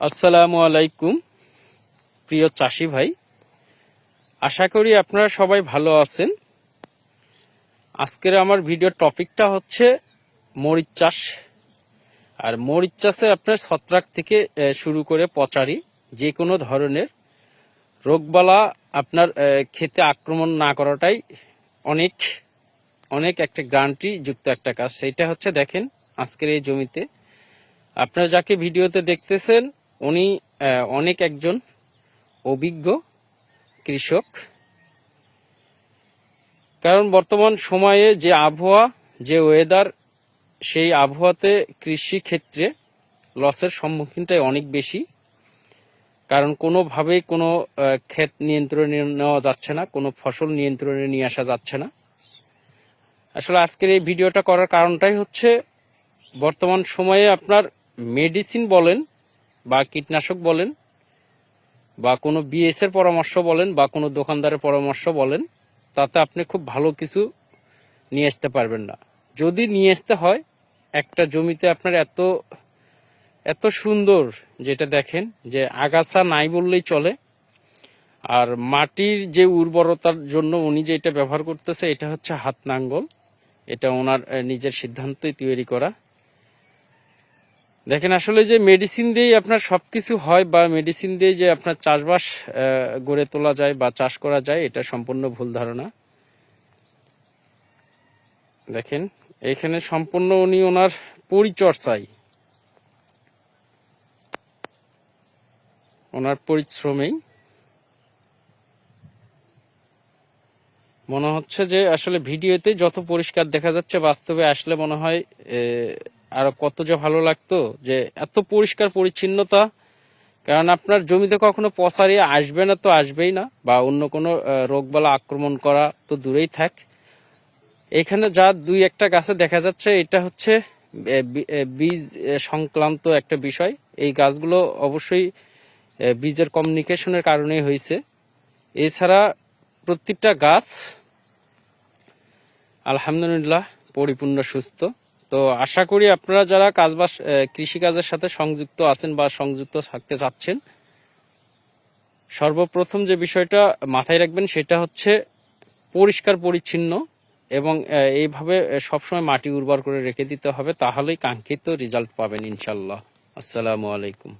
আসসালামু আলাইকুম, প্রিয় চাষি ভাই। আশা করি আপনারা সবাই ভালো আছেন। আজকের আমার ভিডিওর টপিকটা হচ্ছে মরিচ চাষ। আর মরিচ চাষে আপনার ছত্রাক থেকে শুরু করে পচারি যে কোনো ধরনের রোগবালা আপনার খেতে আক্রমণ না করাটাই অনেক অনেক একটা গ্রান্টি যুক্ত একটা কাজ। সেটা হচ্ছে দেখেন আজকের এই জমিতে। আপনারা যাকে ভিডিওতে দেখতেছেন উনি অনেক একজন অভিজ্ঞ কৃষক। কারণ বর্তমান সময়ে যে আবহাওয়া, যে ওয়েদার সেই আবহাওয়াতে কৃষি ক্ষেত্রে লসের সম্মুখীনটাই অনেক বেশি। কারণ কোনোভাবেই কোনো ক্ষেত নিয়ন্ত্রণে নেওয়া যাচ্ছে না, কোনো ফসল নিয়ন্ত্রণে নিয়ে আসা যাচ্ছে না। আসলে আজকের এই ভিডিওটা করার কারণটাই হচ্ছে, বর্তমান সময়ে আপনার মেডিসিন বলেন বা কীটনাশক বলেন, বা কোনো বিএস এর পরামর্শ বলেন, বা কোনো দোকানদারের পরামর্শ বলেন, তাতে আপনি খুব ভালো কিছু নিয়ে আসতে পারবেন না। যদি নিয়ে আসতে হয়, একটা জমিতে আপনার এত এত সুন্দর যেটা দেখেন, যে আগাছা নাই বললেই চলে, আর মাটির যে উর্বরতার জন্য উনি যে এটা ব্যবহার করতেছে, এটা হচ্ছে হাত নাঙ্গল। এটা ওনার নিজের সিদ্ধান্তই তৈরি করা। দেখেন, আসলে যে মেডিসিন দিয়েই আপনার সব কিছু হয় বা মেডিসিন দিয়ে যে আপনার চাষবাস গড়ে তোলা যায় বা চাষ করা যায়, এটা সম্পূর্ণ ভুল ধারণা। দেখেন, এখানে সম্পূর্ণ উনি ওনার পরিচর্যায় ওনার পরিশ্রমেই। মনে হচ্ছে যে আসলে ভিডিওতে যত পরিষ্কার দেখা যাচ্ছে, বাস্তবে আসলে মনে হয় আরও কত যে ভালো লাগতো যে এত পরিষ্কার পরিচ্ছন্নতা। কারণ আপনার জমিতে কখনো পচারি আসবে না তো আসবেই না, বা অন্য কোনো রোগবালা আক্রমণ করা তো দূরেই থাক। এখানে যা দুই একটা গাছে দেখা যাচ্ছে, এটা হচ্ছে বীজ সংক্রান্ত একটা বিষয়। এই গাছগুলো অবশ্যই বীজের কমিউনিকেশনের কারণেই হয়েছে। এছাড়া প্রত্যেকটা গাছ আলহামদুলিল্লাহ পরিপূর্ণ সুস্থ। তো আশা করি আপনারা যারা কাজবাস কৃষি কাজের সাথে সংযুক্ত আছেন বা সংযুক্ত থাকতে চাচ্ছেন, সর্বপ্রথম যে বিষয়টা মাথায় রাখবেন সেটা হচ্ছে পরিষ্কার পরিচ্ছন্ন এবং এইভাবে সবসময় মাটি উর্বর করে রেখে দিতে হবে, তাহলেই কাঙ্ক্ষিত রেজাল্ট পাবেন ইনশাল্লাহ আসসালামু আলাইকুম।